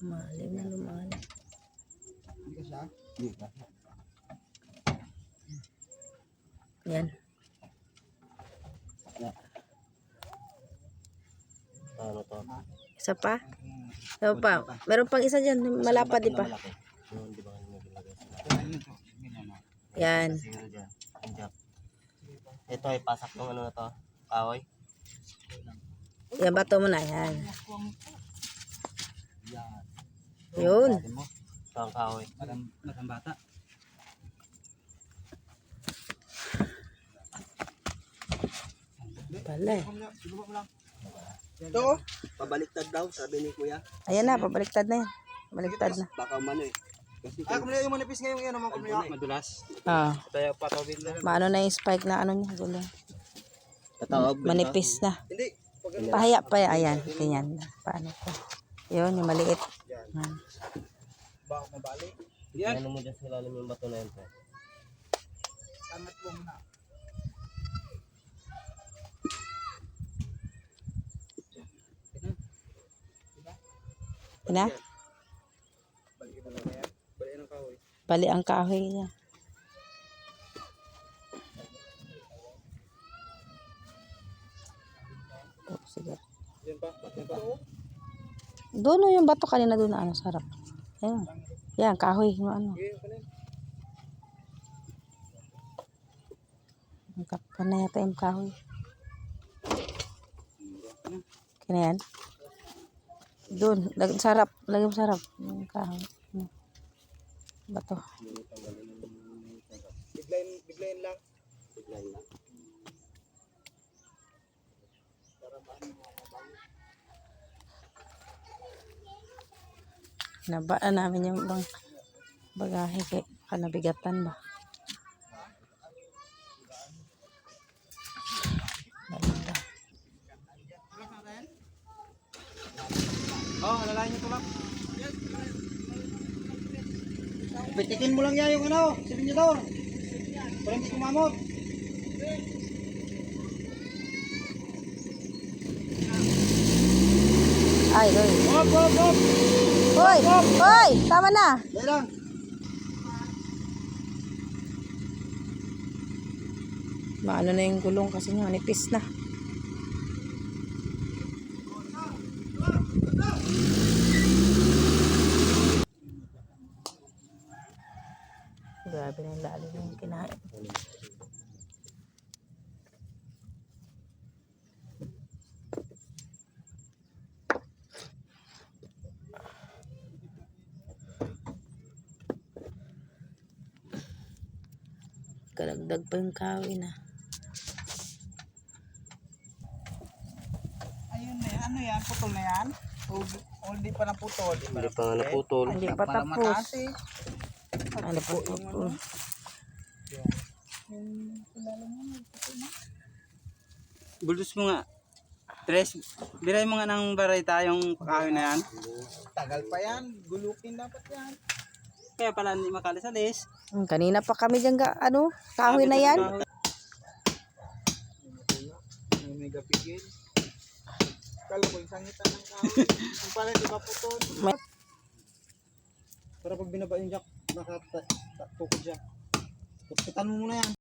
Malim na lumalim. Hindi ka siya? Hindi ka. Yan. Ano to? Isa pa? Isa pa. Meron pang isa dyan. Malapad di ba Yan. Ito ay pasak ng ano na to. Kahoy. Yan bato mo na. Yan. Yan. Yun. Sabi mo. Ito ang kahoy. Parang matambata. Pala eh. Ito. Pabaliktad daw, sabi ni kuya. Ayan na. Pabaliktad na yan. Baliktad na. Baka umano eh. Kasi Ah, kung yung manipis ngayon yan, naman kung Madulas. Ah. Tayo patawid na. Maano na yung spike na ano niya. Gulo. Tatawag. Manipis na. Hindi. Pahaya pa yan. Ayan. Ganyan. Paano ko. Yun. Yung maliit. Yan. baka mabali. Yan. Ano mo dyan sa ilalim yung bato na yan. pre? Angat mo. Ina? Balik mo lang yan. Balik ng kahoy. Bali ang kahoy niya. Oh, sige. Yan pa. Yan pa. Doon yung bato kanina doon na ano, sarap. Yan. Yan, kahoy. Yung ano. Kapal na yata yung kahoy. Kaya yan. Doon. Sarap. Lagi sarap. Yung kahoy. Yung Bato. Biglayin, biglayin lang. Biglayin lang. Nabaan namin yung bang bagahe kay kanabigatan ba. Oo, oh, alalayan niyo ito lang. Bitikin mo lang yan yung ano, silinyador. Para hindi kumamot. Ay, hoy. Hop, hop, hop. Hoy! Hoy! Tama na! Yan lang. Maano na yung gulong kasi nga nipis na. Grabe na yung lalim yung kinain. Karagdag pa yung kawin na. Ayun na yan. Ano yan? Putol na yan? O, o hindi pa naputol? Hindi pa nga naputol. Hindi pa tapos. Ano po ito? Buldos mo nga. Tres, biray mo nga ng barita yung kahoy na yan. Tagal pa yan. Gulukin dapat yan. Kaya pala hindi makalis-alis. Hmm, kanina pa kami dyan ga, ano, kahoy na yan. May mega pigil. Kala ko yung sangitan ng kahoy. Yung pala di ba putol? May- Para pag binaba yung jack, nakatukod siya. Tututan mo muna yan.